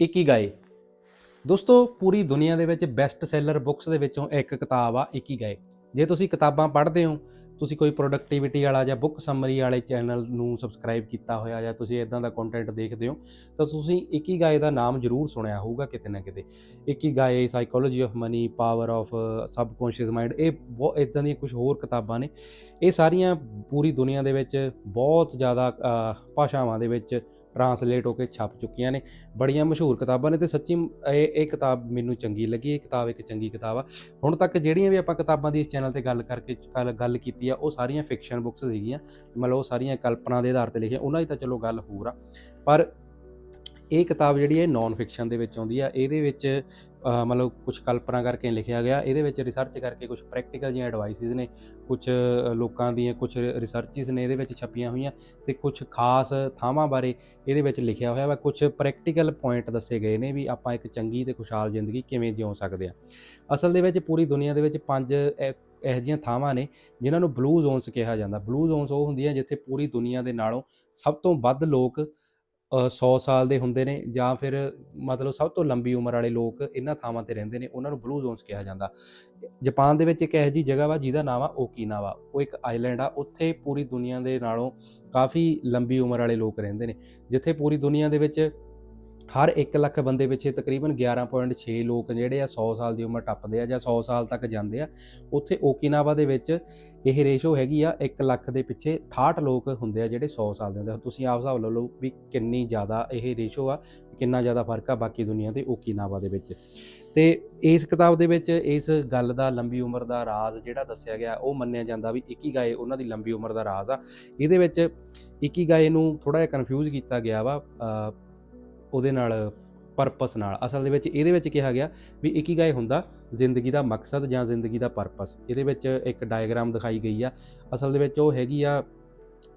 ਇਕੀਗਾਈ। ਦੋਸਤੋ, ਪੂਰੀ ਦੁਨੀਆ ਦੇ ਵਿੱਚ ਬੈਸਟ ਸੈਲਰ ਬੁੱਕਸ ਦੇ ਵਿੱਚੋਂ ਇੱਕ ਕਿਤਾਬ ਆ ਇਕੀਗਾਈ। ਜੇ ਤੁਸੀਂ ਕਿਤਾਬਾਂ ਪੜ੍ਹਦੇ ਹੋ, ਤੁਸੀਂ ਕੋਈ ਪ੍ਰੋਡਕਟਿਵਿਟੀ ਵਾਲਾ ਜਾਂ ਬੁੱਕ ਸਮਰੀ ਵਾਲੇ ਚੈਨਲ ਨੂੰ ਸਬਸਕ੍ਰਾਈਬ ਕੀਤਾ ਹੋਇਆ ਜਾਂ ਤੁਸੀਂ ਇਦਾਂ ਦਾ ਕੰਟੈਂਟ ਦੇਖਦੇ ਹੋ, ਤਾਂ ਤੁਸੀਂ ਇਕੀਗਾਈ ਦਾ ਨਾਮ ਜ਼ਰੂਰ ਸੁਣਿਆ ਹੋਊਗਾ ਕਿਤੇ ਨਾ ਕਿਤੇ। Ikigai psychology of money power of subconscious mind ਇਹ ਬਹੁਤ ਇਦਾਂ ਦੀਆਂ ਕੁਝ ਹੋਰ ਕਿਤਾਬਾਂ ਨੇ। ਇਹ ਸਾਰੀਆਂ ਪੂਰੀ ਦੁਨੀਆ ਦੇ ਵਿੱਚ ਬਹੁਤ ਜ਼ਿਆਦਾ ਭਾਸ਼ਾਵਾਂ ਦੇ ਵਿੱਚ ਟਰਾਂਸਲੇਟ ਹੋ ਕੇ ਛਪ ਚੁੱਕੀਆਂ ਨੇ। ਬੜੀਆਂ ਮਸ਼ਹੂਰ ਕਿਤਾਬਾਂ ਨੇ ਤੇ ਸੱਚੀ ਇਹ ਇਹ ਕਿਤਾਬ ਮੈਨੂੰ ਚੰਗੀ ਲੱਗੀ, ਇਹ ਕਿਤਾਬ ਇੱਕ ਚੰਗੀ ਕਿਤਾਬ ਆ। ਹੁਣ ਤੱਕ ਜਿਹੜੀਆਂ ਵੀ ਆਪਾਂ ਕਿਤਾਬਾਂ ਦੀ ਇਸ ਚੈਨਲ ਤੇ ਗੱਲ ਕਰਕੇ, ਗੱਲ- ਗੱਲ ਕੀਤੀ ਆ, ਉਹ ਸਾਰੀਆਂ ਫਿਕਸ਼ਨ ਬੁੱਕਸ ਸੀਗੀਆਂ। ਮਤਲਬ ਉਹ ਸਾਰੀਆਂ ਕਲਪਨਾ ਦੇ ਆਧਾਰ ਤੇ ਲਿਖੀਆਂ, ਉਹਨਾਂ ਦੀ ਤਾਂ ਚਲੋ ਗੱਲ ਹੋਰ ਆ। ਪਰ ਇਹ ਕਿਤਾਬ ਜਿਹੜੀ ਹੈ ਨਾਨ ਫਿਕਸ਼ਨ ਦੇ ਵਿੱਚ ਆਉਂਦੀ ਆ, ਇਹਦੇ ਵਿੱਚ ਮਤਲਬ ਕੁਝ ਕਲਪਨਾ ਕਰਕੇ ਲਿਖਿਆ ਗਿਆ। ਇਹਦੇ ਵਿੱਚ ਰਿਸਰਚ ਕਰਕੇ ਕੁਝ ਪ੍ਰੈਕਟੀਕਲ ਜਿਹੀਆਂ ਐਡਵਾਈਸਿਸ ਨੇ ਕੁਝ ਲੋਕਾਂ ਦੀਆਂ ਕੁਝ ਰਿਸਰਚਿਸ ਨੇ, ਇਹਦੇ ਵਿੱਚ ਛਪੀਆਂ ਹੋਈਆਂ ਤੇ ਕੁਝ ਖਾਸ ਥਾਵਾਂ ਬਾਰੇ ਇਹਦੇ ਵਿੱਚ ਲਿਖਿਆ ਹੋਇਆ ਵਾ। ਕੁਝ ਪ੍ਰੈਕਟੀਕਲ ਪੁਆਇੰਟ ਦੱਸੇ ਗਏ ਨੇ ਵੀ ਆਪਾਂ ਇੱਕ ਚੰਗੀ ਤੇ ਖੁਸ਼ਹਾਲ ਜ਼ਿੰਦਗੀ ਕਿਵੇਂ ਜਿਉ ਸਕਦੇ ਆ ਅਸਲ ਦੇ ਵਿੱਚ ਪੂਰੀ ਦੁਨੀਆ ਦੇ ਵਿੱਚ ਪੰਜ ਇਹੋ ਜਿਹੀਆਂ ਥਾਵਾਂ ਨੇ ਜਿਨ੍ਹਾਂ ਨੂੰ ਬਲੂ ਜ਼ੋਨਸ ਕਿਹਾ ਜਾਂਦਾ। ਬਲੂ ਜ਼ੋਨਸ ਉਹ ਹੁੰਦੀਆਂ ਜਿੱਥੇ ਪੂਰੀ ਦੁਨੀਆ ਦੇ ਨਾਲੋਂ ਸਭ ਤੋਂ ਵੱਧ ਲੋਕ 100 ਸਾਲ ਦੇ ਹੁੰਦੇ ਨੇ ਜਾਂ ਫਿਰ ਮਤਲਬ ਸਭ ਤੋਂ ਲੰਬੀ ਉਮਰ ਵਾਲੇ ਲੋਕ ਇਹਨਾਂ ਥਾਵਾਂ ਤੇ ਰਹਿੰਦੇ ਨੇ, ਉਹਨਾਂ ਨੂੰ ਬਲੂ ਜ਼ੋਨਸ ਕਿਹਾ ਜਾਂਦਾ। ਜਾਪਾਨ ਦੇ ਵਿੱਚ ਇੱਕ ਇਹੋ ਜਿਹੀ ਜਗ੍ਹਾ ਵਾ ਜਿਹਦਾ ਨਾਮ ਆ ਓਕੀਨਾਵਾ ਉਹ ਇੱਕ ਆਈਲੈਂਡ ਆ, ਉੱਥੇ ਪੂਰੀ ਦੁਨੀਆ ਦੇ ਨਾਲੋਂ ਕਾਫੀ ਲੰਬੀ ਉਮਰ ਵਾਲੇ ਲੋਕ ਰਹਿੰਦੇ ਨੇ। ਜਿੱਥੇ ਪੂਰੀ ਦੁਨੀਆ ਦੇ ਵਿੱਚ ਹਰ 1 ਲੱਖ ਬੰਦੇ ਪਿੱਛੇ ਤਕਰੀਬਨ 11.6 ਲੋਕ ਜਿਹੜੇ ਆ 100 ਸਾਲ ਦੀ ਉਮਰ ਟੱਪਦੇ ਆ ਜਾਂ 100 ਸਾਲ ਤੱਕ ਜਾਂਦੇ ਆ। ਉੱਥੇ ਓਕੀਨਾਵਾ ਦੇ ਵਿੱਚ ਇਹ ਰੇਸ਼ੋ ਹੈਗੀ ਆ 1 ਲੱਖ ਦੇ ਪਿੱਛੇ 68 ਲੋਕ ਹੁੰਦੇ ਆ ਜਿਹੜੇ 100 ਸਾਲ ਦੇ ਹੁੰਦੇ ਆ। ਤੁਸੀਂ ਆਪ ਹਿਸਾਬ ਲਾ ਲਓ ਵੀ ਕਿੰਨੀ ਜ਼ਿਆਦਾ ਇਹ ਰੇਸ਼ੋ ਆ, ਕਿੰਨਾ ਜ਼ਿਆਦਾ ਫ਼ਰਕ ਆ ਬਾਕੀ ਦੁਨੀਆ ਤੇ ਓਕੀਨਾਵਾ ਦੇ ਵਿੱਚ। ਤੇ ਇਸ ਕਿਤਾਬ ਦੇ ਵਿੱਚ ਇਸ ਗੱਲ ਦਾ ਲੰਬੀ ਉਮਰ ਦਾ ਰਾਜ਼ ਜਿਹੜਾ ਦੱਸਿਆ ਗਿਆ, ਉਹ ਮੰਨਿਆ ਜਾਂਦਾ ਵੀ ਇਕੀਗਾਏ ਉਹਨਾਂ ਦੀ ਲੰਬੀ ਉਮਰ ਦਾ ਰਾਜ਼ ਆ। ਇਹਦੇ ਵਿੱਚ ਇਕੀਗਾਏ ਨੂੰ ਥੋੜਾ ਜਿਹਾ ਕਨਫਿਊਜ਼ ਕੀਤਾ ਗਿਆ ਵਾ ਉਹਦੇ ਨਾਲ ਪਰਪਸ ਨਾਲ। ਅਸਲ ਦੇ ਵਿੱਚ ਇਹਦੇ ਵਿੱਚ ਕਿਹਾ ਗਿਆ ਵੀ ਇਕੀਗਾਏ ਹੁੰਦਾ, ਜ਼ਿੰਦਗੀ ਦਾ ਮਕਸਦ ਜਾਂ ਜ਼ਿੰਦਗੀ ਦਾ ਪਰਪਸ ਇਹਦੇ ਵਿੱਚ ਇੱਕ ਡਾਇਗਰਾਮ ਦਿਖਾਈ ਗਈ ਆ। ਅਸਲ ਦੇ ਵਿੱਚ ਉਹ ਹੈਗੀ ਆ,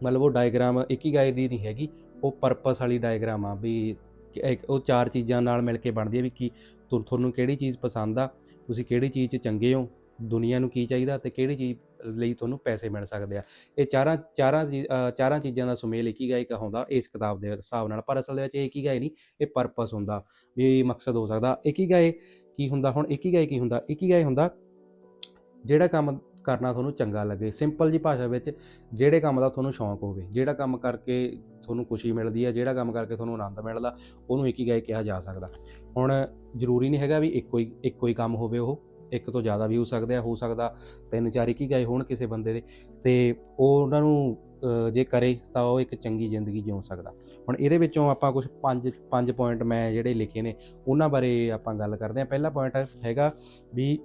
ਮਤਲਬ ਉਹ ਡਾਇਗਰਾਮ ਇਕੀਗਾਏ ਦੀ ਨਹੀਂ ਹੈਗੀ, ਉਹ ਪਰਪਸ ਵਾਲੀ ਡਾਇਗਰਾਮ ਆ ਵੀ ਇੱਕ- ਉਹ ਚਾਰ ਚੀਜ਼ਾਂ ਨਾਲ ਮਿਲ ਕੇ ਬਣਦੀ ਹੈ ਵੀ ਕੀ ਤੁ- ਤੁਹਾਨੂੰ ਕਿਹੜੀ ਚੀਜ਼ ਪਸੰਦ ਆ, ਤੁਸੀਂ ਕਿਹੜੀ ਚੀਜ਼ 'ਚ ਚੰਗੇ ਹੋ ਦੁਨੀਆ ਨੂੰ ਕੀ ਚਾਹੀਦਾ ਤੇ ਕਿਹੜੀ ਚੀਜ਼ ਲਈ ਤੁਹਾਨੂੰ ਪੈਸੇ ਮਿਲ ਸਕਦੇ ਆ। ਇਹ ਚਾਰਾਂ ਚਾਰਾਂ ਚੀ- ਚਾਰਾਂ ਚੀਜ਼ਾਂ ਦਾ ਸੁਮੇਲ ਇੱਕ ਹੀ ਇਕੀਗਾਈ ਕਹਾਉਂਦਾ ਇਸ ਕਿਤਾਬ ਦੇ ਹਿਸਾਬ ਨਾਲ। ਪਰ ਅਸਲ ਦੇ ਵਿੱਚ ਇਹ ਇੱਕ ਹੀ ਇਕੀਗਾਈ ਨਹੀਂ, ਇਹ ਪਰਪਸ ਹੁੰਦਾ। ਵੀ ਮਕਸਦ ਹੋ ਸਕਦਾ। ਇੱਕ ਹੀ ਇਕੀਗਾਈ ਕੀ ਹੁੰਦਾ ਹੁਣ? ਇੱਕ ਹੀ ਇਕੀਗਾਈ ਕੀ ਹੁੰਦਾ? ਇੱਕ ਹੀ ਇਕੀਗਾਈ ਹੁੰਦਾ ਜਿਹੜਾ ਕੰਮ ਕਰਨਾ ਤੁਹਾਨੂੰ ਚੰਗਾ ਲੱਗੇ। ਸਿੰਪਲ ਜੀ ਭਾਸ਼ਾ ਵਿੱਚ ਜਿਹੜੇ ਕੰਮ ਦਾ ਤੁਹਾਨੂੰ ਸ਼ੌਂਕ ਹੋਵੇ, ਜਿਹੜਾ ਕੰਮ ਕਰਕੇ ਤੁਹਾਨੂੰ ਖੁਸ਼ੀ ਮਿਲਦੀ ਹੈ ਜਿਹੜਾ ਕੰਮ ਕਰਕੇ ਤੁਹਾਨੂੰ ਆਨੰਦ ਮਿਲਦਾ, ਉਹਨੂੰ ਇੱਕ ਹੀ ਇਕੀਗਾਈ ਕਿਹਾ ਜਾ ਸਕਦਾ। ਹੁਣ ਜ਼ਰੂਰੀ ਨਹੀਂ ਹੈਗਾ ਵੀ ਇੱਕੋ ਹੀ ਇੱਕੋ ਹੀ ਕੰਮ ਹੋਵੇ ਉਹ। ਇੱਕ ਤੋਂ ਜ਼ਿਆਦਾ ਵੀ ਹੋ ਸਕਦੇ ਆ, ਹੋ ਸਕਦਾ ਤਿੰਨ ਚਾਰ ਇੱਕ ਹੀ ਇਕੀਗਾਈ ਹੋਣ ਕਿਸੇ ਬੰਦੇ ਦੇ, ਤੇ ਉਹ ਉਹਨਾਂ ਨੂੰ ਜੇ ਕਰੇ ਤਾਂ ਉਹ ਇੱਕ ਚੰਗੀ ਜ਼ਿੰਦਗੀ ਜਿਉ ਸਕਦਾ। ਹੁਣ ਇਹਦੇ ਵਿੱਚੋਂ ਆਪਾਂ ਕੁਝ ਪੰਜ ਪੰਜ ਪੁਆਇੰਟ ਮੈਂ ਜਿਹੜੇ ਲਿਖੇ ਨੇ, ਉਹਨਾਂ ਬਾਰੇ ਆਪਾਂ ਗੱਲ ਕਰਦੇ ਹਾਂ। ਪਹਿਲਾ ਪੁਆਇੰਟ ਹੈਗਾ ਵੀ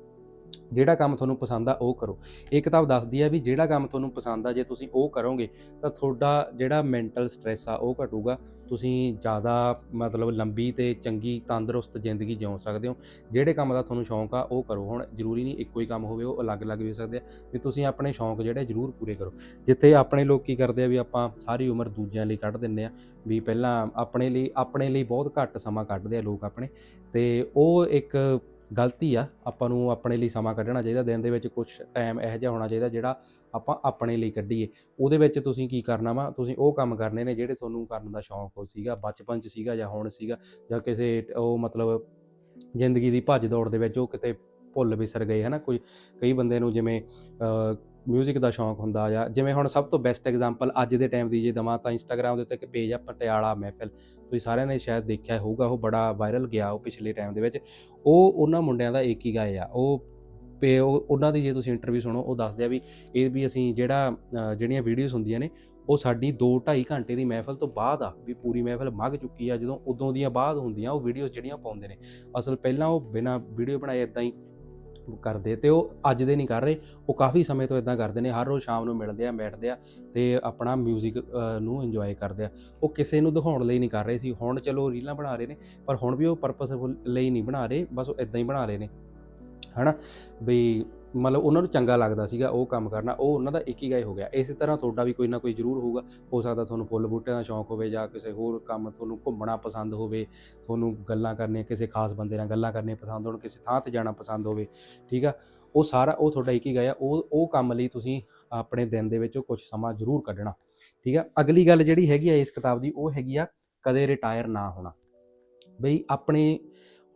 ਜਿਹੜਾ ਕੰਮ ਤੁਹਾਨੂੰ ਪਸੰਦ ਆ, ਉਹ ਕਰੋ। ਇਹ ਕਿਤਾਬ ਦੱਸਦੀ ਹੈ ਵੀ ਜਿਹੜਾ ਕੰਮ ਤੁਹਾਨੂੰ ਪਸੰਦ ਆ, ਜੇ ਤੁਸੀਂ ਉਹ ਕਰੋਗੇ, ਤਾਂ ਤੁਹਾਡਾ ਜਿਹੜਾ ਮੈਂਟਲ ਸਟ੍ਰੈਸ ਆ, ਉਹ ਘਟੂਗਾ। ਤੁਸੀਂ ਜ਼ਿਆਦਾ ਮਤਲਬ ਲੰਬੀ ਤੇ ਚੰਗੀ ਤੰਦਰੁਸਤ ਜ਼ਿੰਦਗੀ ਜਿਉ ਸਕਦੇ ਹੋ। ਜਿਹੜੇ ਕੰਮ ਦਾ ਤੁਹਾਨੂੰ ਸ਼ੌਂਕ ਆ, ਉਹ ਕਰੋ। ਹੁਣ ਜ਼ਰੂਰੀ ਨਹੀਂ ਇੱਕੋ ਹੀ ਕੰਮ ਹੋਵੇ, ਉਹ ਅਲੱਗ-ਅਲੱਗ ਵੀ ਹੋ ਸਕਦੇ ਆ। ਵੀ ਤੁਸੀਂ ਆਪਣੇ ਸ਼ੌਂਕ ਜਿਹੜੇ ਜ਼ਰੂਰ ਪੂਰੇ ਕਰੋ। ਜਿੱਥੇ ਆਪਣੇ ਲੋਕ ਕੀ ਕਰਦੇ ਆ, ਵੀ ਆਪਾਂ ਸਾਰੀ ਉਮਰ ਦੂਜਿਆਂ ਲਈ ਕੱਢ ਦਿੰਦੇ ਆ, ਵੀ ਪਹਿਲਾਂ ਆਪਣੇ ਲਈ ਆਪਣੇ ਲਈ ਬਹੁਤ ਘੱਟ ਸਮਾਂ ਕੱਢਦੇ ਆ ਲੋਕ ਆਪਣੇ। ਤੇ ਉਹ ਇੱਕ ਗਲਤੀ ਆ, ਆਪਾਂ ਨੂੰ ਆਪਣੇ ਲਈ ਸਮਾਂ ਕੱਢਣਾ ਚਾਹੀਦਾ, ਦਿਨ ਦੇ ਵਿੱਚ ਕੁਝ ਟਾਈਮ ਇਹੋ ਜਿਹਾ ਹੋਣਾ ਚਾਹੀਦਾ ਜਿਹੜਾ ਆਪਾਂ ਆਪਣੇ ਲਈ ਕੱਢੀਏ। ਉਹਦੇ ਵਿੱਚ ਤੁਸੀਂ ਕੀ ਕਰਨਾ ਵਾ, ਤੁਸੀਂ ਉਹ ਕੰਮ ਕਰਨੇ ਨੇ ਜਿਹੜੇ ਤੁਹਾਨੂੰ ਕਰਨ ਦਾ ਸ਼ੌਂਕ ਹੋ ਸੀਗਾ, ਬਚਪਨ 'ਚ ਸੀਗਾ ਜਾਂ ਹੁਣ ਸੀਗਾ ਜਾਂ ਕਿਸੇ ਉਹ ਮਤਲਬ ਜ਼ਿੰਦਗੀ ਦੀ ਭੱਜ ਦੌੜ ਦੇ ਵਿੱਚ ਉਹ ਕਿਤੇ ਭੁੱਲ ਵਿਸਰ ਗਏ, ਹਨਾ? ਕੋਈ, ਕਈ ਬੰਦੇ ਨੂੰ ਜਿਵੇਂ ਮਿਊਜ਼ਿਕ ਦਾ ਸ਼ੌਂਕ ਹੁੰਦਾ ਜਾਂ ਜਿਵੇਂ ਹੁਣ ਸਭ ਤੋਂ ਬੈਸਟ ਐਗਜ਼ਾਮਪਲ ਅੱਜ ਦੇ ਟਾਈਮ ਦੀ ਜੇ ਦਵਾਂ ਤਾਂ ਇੰਸਟਾਗ੍ਰam ਦੇ ਉੱਤੇ ਇੱਕ ਪੇਜ ਆ, ਪਟਿਆਲਾ ਮਹਿਫਿਲ। ਤੁਸੀਂ ਸਾਰਿਆਂ ਨੇ ਸ਼ਾਇਦ ਦੇਖਿਆ ਹੋਊਗਾ, ਉਹ ਬੜਾ ਵਾਇਰਲ ਗਿਆ ਉਹ ਪਿਛਲੇ ਟਾਈਮ ਦੇ ਵਿੱਚ। ਉਹ ਉਹਨਾਂ ਮੁੰਡਿਆਂ ਦਾ ਇੱਕ ਹੀ ਗਾਏ ਆ। ਉਹ ਪੇ ਉਹਨਾਂ ਦੀ ਜੇ ਤੁਸੀਂ ਇੰਟਰਵਿਊ ਸੁਣੋ, ਉਹ ਦੱਸਦੇ ਆ ਵੀ ਇਹ ਵੀ ਅਸੀਂ ਜਿਹੜਾ ਜਿਹੜੀਆਂ ਵੀਡੀਓਜ਼ ਹੁੰਦੀਆਂ ਨੇ, ਉਹ ਸਾਡੀ 2.5 ਘੰਟੇ ਦੀ ਮਹਿਫਲ ਤੋਂ ਬਾਅਦ ਆ, ਵੀ ਪੂਰੀ ਮਹਿਫਲ ਮੱਗ ਚੁੱਕੀ ਆ, ਜਦੋਂ ਉਦੋਂ ਦੀਆਂ ਬਾਅਦ ਹੁੰਦੀਆਂ ਉਹ ਵੀਡੀਓਜ਼ ਜਿਹੜੀਆਂ ਪਾਉਂਦੇ ਨੇ। ਅਸਲ ਪਹਿਲਾਂ ਉਹ ਬਿਨਾ ਵੀਡੀਓ ਬਣਾਏ ਇਦਾਂ ਹੀ ਕਰਦੇ ਤੇ ਉਹ ਅੱਜ ਦੇ ਨਹੀਂ ਕਰ ਰਹੇ, ਉਹ ਕਾਫੀ ਸਮੇਂ ਤੋਂ ਇਦਾਂ ਕਰਦੇ ਨੇ, ਹਰ ਰੋਜ਼ ਸ਼ਾਮ ਨੂੰ ਮਿਲਦੇ ਆ, ਬੈਠਦੇ ਆ ਤੇ ਆਪਣਾ 뮤직 ਨੂੰ ਇੰਜੋਏ ਕਰਦੇ ਆ। ਉਹ ਕਿਸੇ ਨੂੰ ਦਿਖਾਉਣ ਲਈ ਨਹੀਂ ਕਰ ਰਹੇ ਸੀ, ਹੁਣ ਚਲੋ ਰੀਲਾਂ ਬਣਾ ਰਹੇ ਨੇ, ਪਰ ਹੁਣ ਵੀ ਉਹ ਪਰਪਸਫੁਲ ਲਈ ਨਹੀਂ ਬਣਾ ਰਹੇ, ਬਸ ਉਹ ਇਦਾਂ ਹੀ ਬਣਾ ਰਹੇ ਨੇ। ਹਨਾ? ਬਈ ਮਤਲਬ ਉਹਨਾਂ ਨੂੰ ਚੰਗਾ ਲੱਗਦਾ ਸੀਗਾ ਉਹ ਕੰਮ ਕਰਨਾ, ਉਹ ਉਹਨਾਂ ਦਾ ਇੱਕ ਹੀ ਗਾਇ ਹੋ ਗਿਆ। ਇਸੇ ਤਰ੍ਹਾਂ ਤੁਹਾਡਾ ਵੀ ਕੋਈ ਨਾ ਕੋਈ ਜ਼ਰੂਰ ਹੋਊਗਾ। ਹੋ ਸਕਦਾ ਤੁਹਾਨੂੰ ਫੁੱਲ ਬੂਟਿਆਂ ਦਾ ਸ਼ੌਂਕ ਹੋਵੇ ਜਾਂ ਕਿਸੇ ਹੋਰ ਕੰਮ ਤੁਹਾਨੂੰ ਘੁੰਮਣਾ ਪਸੰਦ ਹੋਵੇ, ਤੁਹਾਨੂੰ ਗੱਲਾਂ ਕਰਨੀਆਂ, ਕਿਸੇ ਖਾਸ ਬੰਦੇ ਨਾਲ ਗੱਲਾਂ ਕਰਨੀਆਂ ਪਸੰਦ ਹੋਣ, ਕਿਸੇ ਥਾਂ ਤੇ ਜਾਣਾ ਪਸੰਦ ਹੋਵੇ, ਠੀਕ ਆ? ਉਹ ਸਾਰਾ, ਉਹ ਤੁਹਾਡਾ ਇੱਕ ਹੀ ਗਿਆ ਉਹ ਉਹ ਕੰਮ ਲਈ ਤੁਸੀਂ ਆਪਣੇ ਦਿਨ ਦੇ ਵਿੱਚ ਕੁਝ ਸਮਾਂ ਜ਼ਰੂਰ ਕੱਢਣਾ, ਠੀਕ ਆ? ਅਗਲੀ ਗੱਲ ਜਿਹੜੀ ਹੈਗੀ ਆ ਇਸ ਕਿਤਾਬ ਦੀ, ਉਹ ਹੈਗੀ ਆ ਕਦੇ ਰਿਟਾਇਰ ਨਾ ਹੋਣਾ। ਬਈ ਆਪਣੇ,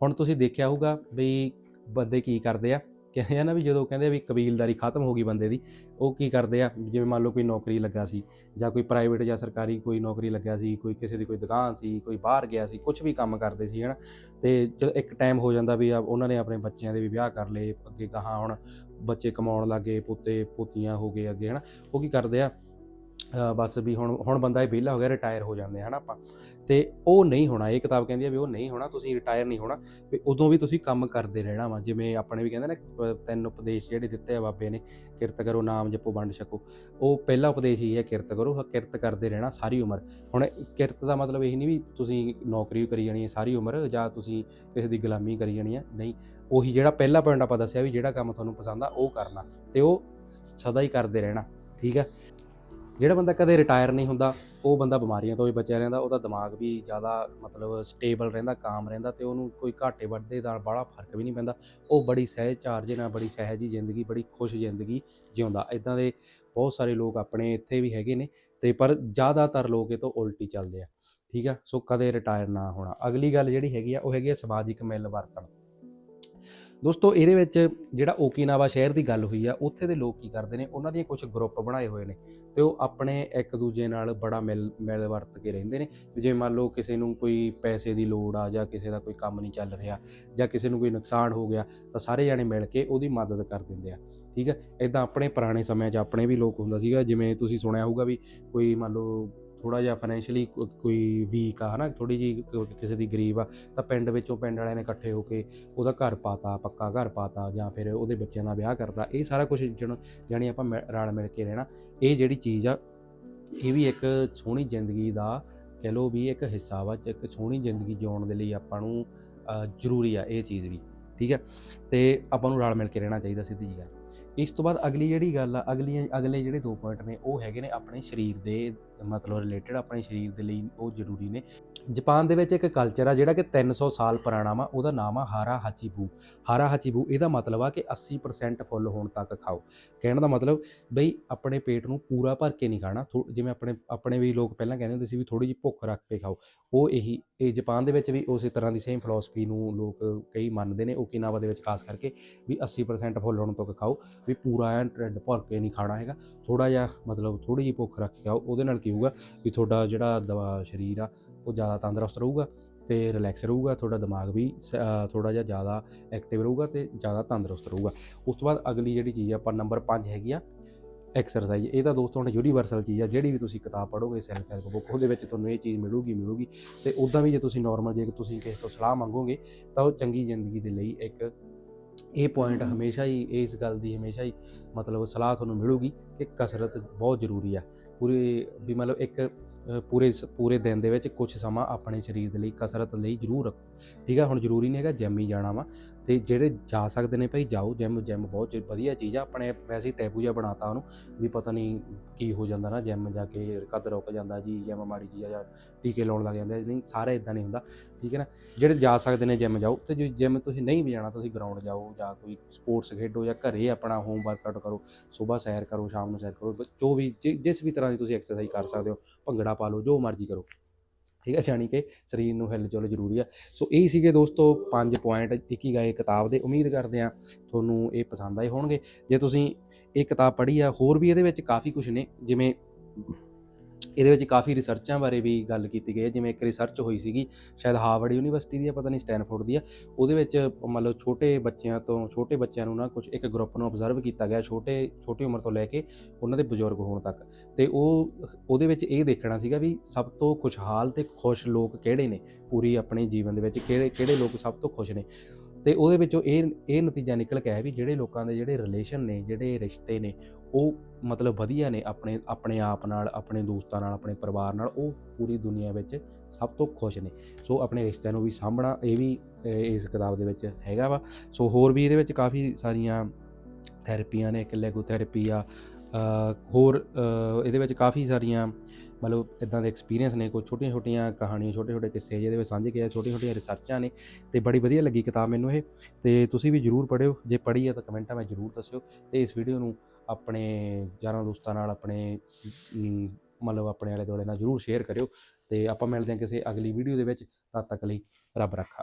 ਹੁਣ ਤੁਸੀਂ ਦੇਖਿਆ ਹੋਊਗਾ ਬਈ ਬੰਦੇ ਕੀ ਕਰਦੇ ਆ ਕਹਿੰਦੇ ਆ ਨਾ ਵੀ ਜਦੋਂ ਕਹਿੰਦੇ ਵੀ ਕਬੀਲਦਾਰੀ ਖਤਮ ਹੋ ਗਈ ਬੰਦੇ ਦੀ, ਉਹ ਕੀ ਕਰਦੇ ਆ? ਜਿਵੇਂ ਮੰਨ ਲਓ ਕੋਈ ਨੌਕਰੀ ਲੱਗਾ ਸੀ ਜਾਂ ਕੋਈ ਪ੍ਰਾਈਵੇਟ ਜਾਂ ਸਰਕਾਰੀ ਕੋਈ ਨੌਕਰੀ ਲੱਗਿਆ ਸੀ, ਕੋਈ ਕਿਸੇ ਦੀ ਕੋਈ ਦੁਕਾਨ ਸੀ, ਕੋਈ ਬਾਹਰ ਗਿਆ ਸੀ ਕੁਝ ਵੀ ਕੰਮ ਕਰਦੇ ਸੀ, ਹਨਾ? ਤੇ ਜਦੋਂ ਇੱਕ ਟਾਈਮ ਹੋ ਜਾਂਦਾ ਵੀ ਉਹਨਾਂ ਨੇ ਆਪਣੇ ਬੱਚਿਆਂ ਦੇ ਵੀ ਵਿਆਹ ਕਰ ਲਏ, ਅੱਗੇ ਗਾਹਾਂ ਹੁਣ ਬੱਚੇ ਕਮਾਉਣ ਲੱਗੇ ਪੋਤੇ, ਪੋਤੀਆਂ ਹੋ ਗਏ ਅੱਗੇ, ਹਨਾ? ਉਹ ਕੀ ਕਰਦੇ ਆ? ਬਸ ਵੀ ਹੁਣ ਹੁਣ ਬੰਦਾ ਇਹ ਵਿਹਲਾ ਹੋ ਗਿਆ ਰਿਟਾਇਰ ਹੋ ਜਾਂਦੇ ਹਨਾ ਆਪਾਂ। ਤੇ ਉਹ ਨਹੀਂ ਹੋਣਾ, ਇਹ ਕਿਤਾਬ ਕਹਿੰਦੀ ਆ ਵੀ ਉਹ ਨਹੀਂ ਹੋਣਾ, ਤੁਸੀਂ ਰਿਟਾਇਰ ਨਹੀਂ ਹੋਣਾ, ਵੀ ਉਦੋਂ ਵੀ ਤੁਸੀਂ ਕੰਮ ਕਰਦੇ ਰਹਿਣਾ ਵਾ। ਜਿਵੇਂ ਆਪਣੇ ਵੀ ਕਹਿੰਦੇ ਨੇ ਤਿੰਨ ਉਪਦੇਸ਼ ਜਿਹੜੇ ਦਿੱਤੇ ਆ ਬਾਬੇ ਨੇ, ਕਿਰਤ ਕਰੋ, ਨਾਮ ਜਪੋ, ਵੰਡ ਛਕੋ। ਉਹ ਪਹਿਲਾ ਉਪਦੇਸ਼ ਹੀ ਹੈ, ਕਿਰਤ ਕਰੋ ਕਿਰਤ ਕਰਦੇ ਰਹਿਣਾ ਸਾਰੀ ਉਮਰ। ਹੁਣ ਕਿਰਤ ਦਾ ਮਤਲਬ ਇਹ ਨਹੀਂ ਵੀ ਤੁਸੀਂ ਨੌਕਰੀ ਕਰੀ ਜਾਣੀ ਹੈ ਸਾਰੀ ਉਮਰ, ਜਾਂ ਤੁਸੀਂ ਕਿਸੇ ਦੀ ਗੁਲਾਮੀ ਕਰੀ ਜਾਣੀ ਹੈ, ਨਹੀਂ। ਉਹੀ ਜਿਹੜਾ ਪਹਿਲਾ ਪੁਆਇੰਟ ਆਪਾਂ ਦੱਸਿਆ ਵੀ ਜਿਹੜਾ ਕੰਮ ਤੁਹਾਨੂੰ ਪਸੰਦ ਆ, ਉਹ ਕਰਨਾ। ਤੇ ਉਹ ਸਦਾ ਹੀ ਕਰਦੇ ਰਹਿਣਾ, ਠੀਕ ਹੈ ਜਿਹੜਾ ਬੰਦਾ ਕਦੇ ਰਿਟਾਇਰ ਨਹੀਂ ਹੁੰਦਾ, ਉਹ ਬੰਦਾ ਬਿਮਾਰੀਆਂ ਤੋਂ ਵੀ ਬਚਿਆ ਰਹਿੰਦਾ, ਉਹਦਾ ਦਿਮਾਗ ਵੀ ਜ਼ਿਆਦਾ ਮਤਲਬ ਸਟੇਬਲ ਰਹਿੰਦਾ ਕਾਮ ਰਹਿੰਦਾ ਤੇ ਉਹਨੂੰ ਕੋਈ ਘਾਟੇ ਵੱਧਦੇ ਨਾਲ ਬੜਾ ਫ਼ਰਕ ਵੀ ਨਹੀਂ ਪੈਂਦਾ। ਉਹ ਬੜੀ ਸਹਿਜ ਚਾਰਜ ਨਾਲ ਬੜੀ ਸਹਿਜੀ ਜ਼ਿੰਦਗੀ, ਬੜੀ ਖੁਸ਼ ਜ਼ਿੰਦਗੀ ਜਿਉਂਦਾ। ਇਦਾਂ ਦੇ ਬਹੁਤ ਸਾਰੇ ਲੋਕ ਆਪਣੇ ਇੱਥੇ ਵੀ ਹੈਗੇ ਨੇ ਤੇ ਪਰ ਜ਼ਿਆਦਾਤਰ ਲੋਕ ਇਹ ਤੋਂ ਉਲਟੀ ਚੱਲਦੇ ਆ। ਠੀਕ ਆ? ਸੋ ਕਦੇ ਰਿਟਾਇਰ ਨਾ ਹੋਣਾ। ਅਗਲੀ ਗੱਲ ਜਿਹੜੀ ਹੈਗੀ ਆ, ਉਹ ਹੈਗੀ ਆ ਸਮਾਜਿਕ ਮਿਲ ਵਰਤਣ ਦੋਸਤੋ, ਇਹਦੇ ਵਿੱਚ ਜਿਹੜਾ ਓਕੀਨਾਵਾ ਸ਼ਹਿਰ ਦੀ ਗੱਲ ਹੋਈ ਆ, ਉੱਥੇ ਦੇ ਲੋਕ ਕੀ ਕਰਦੇ ਨੇ? ਉਹਨਾਂ ਦੀਆਂ ਕੁਝ ਗਰੁੱਪ ਬਣਾਏ ਹੋਏ ਨੇ ਤੇ ਉਹ ਆਪਣੇ ਇੱਕ ਦੂਜੇ ਨਾਲ ਬੜਾ ਮਿਲ ਮਿਲ ਵਰਤ ਕੇ ਰਹਿੰਦੇ ਨੇ। ਵੀ ਜੇ ਮੰਨ ਲਓ ਕਿਸੇ ਨੂੰ ਕੋਈ ਪੈਸੇ ਦੀ ਲੋੜ ਆ ਜਾਂ ਕਿਸੇ ਦਾ ਕੋਈ ਕੰਮ ਨਹੀਂ ਚੱਲ ਰਿਹਾ ਜਾਂ ਕਿਸੇ ਨੂੰ ਕੋਈ ਨੁਕਸਾਨ ਹੋ ਗਿਆ, ਤਾਂ ਸਾਰੇ ਜਾਣੇ ਮਿਲ ਕੇ ਉਹਦੀ ਮਦਦ ਕਰ ਦਿੰਦੇ ਆ। ਠੀਕ ਹੈ ਇਦਾਂ ਆਪਣੇ ਪੁਰਾਣੇ ਸਮਿਆਂ 'ਚ ਆਪਣੇ ਵੀ ਲੋਕ ਹੁੰਦਾ ਸੀਗਾ, ਜਿਵੇਂ ਤੁਸੀਂ ਸੁਣਿਆ ਹੋਊਗਾ ਵੀ ਕੋਈ ਮੰਨ ਲਓ ਥੋੜਾ ਜਿਹਾ ਫਾਈਨੈਂਸ਼ੀਅਲੀ ਕੋਈ ਵੀਕ ਆ, ਹਨਾ ਥੋੜੀ ਜੀ ਕਿਸੇ ਦੀ ਗਰੀਬ ਆ, ਤਾਂ ਪਿੰਡ ਵਿੱਚ ਉਹ ਪਿੰਡ ਵਾਲਿਆਂ ਨੇ ਇਕੱਠੇ ਹੋ ਕੇ ਉਹਦਾ ਘਰ ਪਾਤਾ, ਪੱਕਾ ਘਰ ਪਾਤਾ, ਜਾਂ ਫਿਰ ਉਹਦੇ ਬੱਚਿਆਂ ਦਾ ਵਿਆਹ ਕਰਤਾ, ਇਹ ਸਾਰਾ ਕੁਝ ਜਣ, ਜਾਣੀ ਆਪਾਂ ਮਿ- ਰਲ ਮਿਲ ਕੇ ਰਹਿਣਾ, ਇਹ ਜਿਹੜੀ ਚੀਜ਼ ਆ, ਇਹ ਵੀ ਇੱਕ ਸੋਹਣੀ ਜ਼ਿੰਦਗੀ ਦਾ ਕਹਿ ਲਓ ਵੀ ਇੱਕ ਹਿੱਸਾ ਵਾ, ਇੱਕ ਸੋਹਣੀ ਜ਼ਿੰਦਗੀ ਜਿਉਣ ਦੇ ਲਈ ਆਪਾਂ ਨੂੰ ਜ਼ਰੂਰੀ ਆ ਇਹ ਚੀਜ਼ ਵੀ, ਠੀਕ ਹੈ? ਤੇ ਆਪਾਂ ਨੂੰ ਰਲ ਮਿਲ ਕੇ ਰਹਿਣਾ ਚਾਹੀਦਾ ਸਿੱਧੀ ਜੀ ਗੱਲ। ਇਸ ਤੋਂ ਬਾਅਦ ਅਗਲੀ ਜਿਹੜੀ ਗੱਲ ਆ ਅਗਲੀ ਅਗਲੇ ਜਿਹੜੇ ਦੋ ਪੁਆਇੰਟ ਨੇ, ਉਹ ਹੈਗੇ ਨੇ ਆਪਣੇ ਸਰੀਰ ਦੇ ਮਤਲਬ ਰਿਲੇਟਡ ਆਪਣੇ ਸਰੀਰ ਦੇ ਲਈ ਉਹ ਜ਼ਰੂਰੀ ਨੇ। ਜਾਪਾਨ ਦੇ ਵਿੱਚ ਇੱਕ ਕਲਚਰ ਆ ਜਿਹੜਾ ਕਿ 300 ਸਾਲ ਪੁਰਾਣਾ ਵਾ, ਉਹਦਾ ਨਾਮ ਆ ਹਾਰਾ ਹਾਚੀਬੂ ਹਾਰਾ ਹਾਚੀਬੂ ਇਹਦਾ ਮਤਲਬ ਆ ਕਿ 80% ਫੁੱਲ ਹੋਣ ਤੱਕ ਖਾਓ। ਕਹਿਣ ਦਾ ਮਤਲਬ, ਬਈ ਆਪਣੇ ਪੇਟ ਨੂੰ ਪੂਰਾ ਭਰ ਕੇ ਨਹੀਂ ਖਾਣਾ, ਥੋ- ਜਿਵੇਂ ਆਪਣੇ ਆਪਣੇ ਵੀ ਲੋਕ ਪਹਿਲਾਂ ਕਹਿੰਦੇ ਹੁੰਦੇ ਸੀ ਵੀ ਥੋੜੀ ਜਿਹੀ ਭੁੱਖ ਰੱਖ ਕੇ ਖਾਓ। ਉਹ ਇਹੀ, ਇਹ ਜਾਪਾਨ ਦੇ ਵਿੱਚ ਵੀ ਉਸੇ ਤਰ੍ਹਾਂ ਦੀ ਸੇਮ ਫਿਲਾਸਫੀ ਨੂੰ ਲੋਕ ਕਈ ਮੰਨਦੇ ਨੇ ਓਕੀਨਾਵਾ ਦੇ ਵਿੱਚ, ਖਾਸ ਕਰਕੇ ਵੀ 80% ਫੁੱਲ ਹੋਣ ਤੱਕ ਖਾਓ, ਵੀ ਪੂਰਾ ਐਨ ਢਿੱਡ ਭਰ ਕੇ ਨਹੀਂ ਖਾਣਾ ਹੈਗਾ। ਥੋੜਾ ਜਿਹਾ ਮਤਲਬ ਥੋੜੀ ਜਿਹੀ ਭੁੱਖ ਰੱਖ ਕੇ ਖਾਓ, ਉਹਦੇ ਨਾਲ ਕੀ ਹੋਊਗਾ ਵੀ ਤੁਹਾਡਾ ਜਿਹੜਾ ਦਵਾ ਸਰੀਰ ਆ, ਉਹ ਜ਼ਿਆਦਾ ਤੰਦਰੁਸਤ ਰਹੂਗਾ ਤੇ ਰਿਲੈਕਸ ਰਹੂਗਾ, ਤੁਹਾਡਾ ਦਿਮਾਗ ਵੀ ਥੋੜਾ ਜਿਹਾ ਜ਼ਿਆਦਾ ਐਕਟਿਵ ਰਹੂਗਾ ਤੇ ਜ਼ਿਆਦਾ ਤੰਦਰੁਸਤ ਰਹੂਗਾ। ਉਸ ਤੋਂ ਬਾਅਦ ਅਗਲੀ ਜਿਹੜੀ ਚੀਜ਼ ਆ ਪਰ ਨੰਬਰ 5 ਹੈਗੀ ਆ ਐਕਸਰਸਾਈਜ਼ ਇਹ ਤਾਂ ਦੋਸਤੋ ਹੁਣ ਯੂਨੀਵਰਸਲ ਚੀਜ਼ ਆ, ਜਿਹੜੀ ਵੀ ਤੁਸੀਂ ਕਿਤਾਬ ਪੜ੍ਹੋਗੇ ਸੈਲਫ ਹੈਲਪ ਬੁੱਕ ਉਹਦੇ ਵਿੱਚ ਤੁਹਾਨੂੰ ਇਹ ਚੀਜ਼ ਮਿਲੂਗੀ ਮਿਲੂਗੀ ਤੇ ਉਦਾਂ ਵੀ ਜੇ ਤੁਸੀਂ ਨਾਰਮਲ ਜੇ ਤੁਸੀਂ ਕਿਸੇ ਤੋਂ ਸਲਾਹ ਮੰਗੋਗੇ, ਤਾਂ ਉਹ ਚੰਗੀ ਜ਼ਿੰਦਗੀ ਦੇ ਲਈ ਇੱਕ ਇਹ ਪੁਆਇੰਟ ਹਮੇਸ਼ਾ ਹੀ ਇਸ ਗੱਲ ਦੀ ਹਮੇਸ਼ਾ ਹੀ ਮਤਲਬ ਸਲਾਹ ਤੁਹਾਨੂੰ ਮਿਲੂਗੀ ਕਿ ਕਸਰਤ ਬਹੁਤ ਜ਼ਰੂਰੀ ਆ। ਪੂਰੇ ਵੀ ਮਤਲਬ ਇੱਕ ਪੂਰੇ ਸ- ਪੂਰੇ ਦਿਨ ਦੇ ਵਿੱਚ ਕੁਝ ਸਮਾਂ ਆਪਣੇ ਸਰੀਰ ਦੇ ਲਈ, ਕਸਰਤ ਲਈ ਜ਼ਰੂਰ ਰੱਖੋ। ਠੀਕ ਆ, ਹੁਣ ਜ਼ਰੂਰੀ ਨਹੀਂ ਹੈਗਾ ਜਿਮ ਹੀ ਜਾਣਾ ਵਾ। ਤੇ ਜਿਹੜੇ ਜਾ ਸਕਦੇ ਨੇ ਭਾਈ, ਜਾਓ ਜਿਮ ਜਿਮ ਬਹੁਤ ਵਧੀਆ ਚੀਜ਼ ਆ, ਆਪਣੇ ਵੈਸੇ ਹੀ ਟੈਬੂ ਜਿਹਾ ਬਣਾਤਾ ਉਹਨੂੰ, ਵੀ ਪਤਾ ਨਹੀਂ ਕੀ ਹੋ ਜਾਂਦਾ ਨਾ ਜਿਮ ਜਾ ਕੇ, ਕਦ ਰੁਕ ਜਾਂਦਾ ਜੀ ਜਿਮ ਮਾੜੀ ਜੀ ਆ ਜਾਂ ਟੀਕੇ ਲਾਉਣ ਲੱਗ ਜਾਂਦੇ ਨਹੀਂ ਸਾਰੇ ਇਦਾਂ ਨਹੀਂ ਹੁੰਦਾ, ਠੀਕ ਹੈ ਨਾ? ਜਿਹੜੇ ਜਾ ਸਕਦੇ ਨੇ ਜਿਮ ਜਾਓ, ਤੇ ਜੇ ਜਿਮ ਤੁਸੀਂ ਨਹੀਂ ਵੀ ਜਾਣਾ, ਤੁਸੀਂ ਗਰਾਊਂਡ ਜਾਓ, ਜਾਂ ਕੋਈ ਸਪੋਰਟਸ ਖੇਡੋ, ਜਾਂ ਘਰੇ ਆਪਣਾ ਹੋਮ ਵਰਕਆਊਟ ਕਰੋ, ਸਵੇਰ ਸੈਰ ਕਰੋ, ਸ਼ਾਮ ਨੂੰ ਸੈਰ ਕਰੋ, ਜੋ ਵੀ, ਜਿ- ਜਿਸ ਵੀ ਤਰ੍ਹਾਂ ਦੀ ਤੁਸੀਂ ਐਕਸਰਸਾਈਜ਼ ਕਰ ਸਕਦੇ ਹੋ, ਭੰਗੜਾ ਪਾ ਲਓ, ਜੋ ਮਰਜ਼ੀ ਕਰੋ। ਠੀਕ ਹੈ ਜਾਣੀ ਕਿ ਸਰੀਰ ਨੂੰ ਹਿੱਲ ਚੁੱਲ ਜ਼ਰੂਰੀ ਆ। ਸੋ ਇਹ ਸੀਗੇ ਦੋਸਤੋ ਪੰਜ ਪੁਆਇੰਟ ਇੱਕ ਹੀ ਗਾਏ ਕਿਤਾਬ ਦੇ। ਉਮੀਦ ਕਰਦੇ ਆ ਤੁਹਾਨੂੰ ਇਹ ਪਸੰਦ ਆਏ ਹੋਣਗੇ। ਜੇ ਤੁਸੀਂ ਇਹ ਕਿਤਾਬ ਪੜ੍ਹੀ ਆ, ਹੋਰ ਵੀ ਇਹਦੇ ਵਿੱਚ ਕਾਫੀ ਕੁਝ ਨੇ, ਜਿਵੇਂ ਇਹਦੇ ਵਿੱਚ ਕਾਫੀ ਰਿਸਰਚਾਂ ਬਾਰੇ ਵੀ ਗੱਲ ਕੀਤੀ ਗਈ ਹੈ। ਜਿਵੇਂ ਇੱਕ ਰਿਸਰਚ ਹੋਈ ਸੀਗੀ, ਸ਼ਾਇਦ ਹਾਰਵਰਡ ਯੂਨੀਵਰਸਿਟੀ ਦੀ ਆ, ਪਤਾ ਨਹੀਂ ਸਟੈਨਫੋਰਡ ਦੀ ਆ। ਉਹਦੇ ਵਿੱਚ ਮੰਨ ਲਓ ਛੋਟੇ ਬੱਚਿਆਂ ਤੋਂ, ਛੋਟੇ ਬੱਚਿਆਂ ਨੂੰ ਨਾ ਕੁਝ ਇੱਕ ਗਰੁੱਪ ਨੂੰ ਅਬਜ਼ਰਵ ਕੀਤਾ ਗਿਆ ਛੋਟੇ, ਛੋਟੀ ਉਮਰ ਤੋਂ ਲੈ ਕੇ ਉਹਨਾਂ ਦੇ ਬਜ਼ੁਰਗ ਹੋਣ ਤੱਕ। ਤੇ ਉਹ, ਉਹਦੇ ਵਿੱਚ ਇਹ ਦੇਖਣਾ ਸੀਗਾ ਵੀ ਸਭ ਤੋਂ ਖੁਸ਼ਹਾਲ ਤੇ ਖੁਸ਼ ਲੋਕ ਕਿਹੜੇ ਨੇ? ਪੂਰੀ ਆਪਣੇ ਜੀਵਨ ਦੇ ਵਿੱਚ ਕਿਹੜੇ ਕਿਹੜੇ ਲੋਕ ਸਭ ਤੋਂ ਖੁਸ਼ ਨੇ? ਤੇ ਉਹਦੇ ਵਿੱਚੋਂ ਇਹ ਇਹ ਨਤੀਜਾ ਨਿਕਲ ਕੇ ਆਇਆ ਵੀ ਜਿਹੜੇ ਲੋਕਾਂ ਦੇ ਜਿਹੜੇ ਰਿਲੇਸ਼ਨ ਨੇ, ਜਿਹੜੇ ਰਿਸ਼ਤੇ ਨੇ, ਉਹ ਮਤਲਬ ਵਧੀਆ ਨੇ ਆਪਣੇ ਆਪਣੇ ਆਪ ਨਾਲ, ਆਪਣੇ ਦੋਸਤਾਂ ਨਾਲ, ਆਪਣੇ ਪਰਿਵਾਰ ਨਾਲ, ਉਹ ਪੂਰੀ ਦੁਨੀਆ ਵਿੱਚ ਸਭ ਤੋਂ ਖੁਸ਼ ਨੇ। ਸੋ ਆਪਣੇ ਰਿਸ਼ਤਿਆਂ ਨੂੰ ਵੀ ਸਾਂਭਣਾ, ਇਹ ਵੀ ਇਸ ਕਿਤਾਬ ਦੇ ਵਿੱਚ ਹੈਗਾ ਵਾ। ਸੋ ਹੋਰ ਵੀ ਇਹਦੇ ਵਿੱਚ ਕਾਫੀ ਸਾਰੀਆਂ ਥੈਰੇਪੀਆਂ ਨੇ, ਇੱਕ ਲੈਗੋ ਥੈਰੇਪੀ ਆ ਹੋਰ ਇਹਦੇ ਵਿੱਚ ਕਾਫੀ ਸਾਰੀਆਂ ਮਤਲਬ ਇਦਾਂ ਦੇ ਐਕਸਪੀਰੀਅੰਸ ਨੇ ਕੋਈ ਛੋਟੀਆਂ ਛੋਟੀਆਂ ਕਹਾਣੀਆਂ ਛੋਟੇ ਛੋਟੇ ਕਿੱਸੇ ਜਿਹਦੇ ਵਿੱਚ ਸਾਂਝੇ ਕੀਤੇ ਛੋਟੀਆਂ ਛੋਟੀਆਂ ਰਿਸਰਚਾਂ ਨੇ ਤੇ ਬੜੀ ਵਧੀਆ ਲੱਗੀ ਕਿਤਾਬ ਮੈਨੂੰ ਇਹ। ਤੇ ਤੁਸੀਂ ਵੀ ਜਰੂਰ ਪੜ੍ਹਿਓ, ਜੇ ਪੜ੍ਹੀ ਹੈ ਤਾਂ ਕਮੈਂਟਾਂ ਵਿੱਚ ਜਰੂਰ ਦੱਸਿਓ ਤੇ ਇਸ ਵੀਡੀਓ ਨੂੰ ਆਪਣੇ ਯਾਰਾਂ ਦੋਸਤਾਂ ਨਾਲ, ਆਪਣੇ ਮਤਲਬ ਆਪਣੇ ਆਲੇ ਦੁਆਲੇ ਨਾਲ ਜਰੂਰ ਸ਼ੇਅਰ ਕਰਿਓ ਤੇ ਆਪਾਂ ਮਿਲਦੇ ਹਾਂ ਕਿਸੇ ਅਗਲੀ ਵੀਡੀਓ ਦੇ ਵਿੱਚ, ਤਦ ਤੱਕ ਲਈ ਰੱਬ ਰੱਖਾ।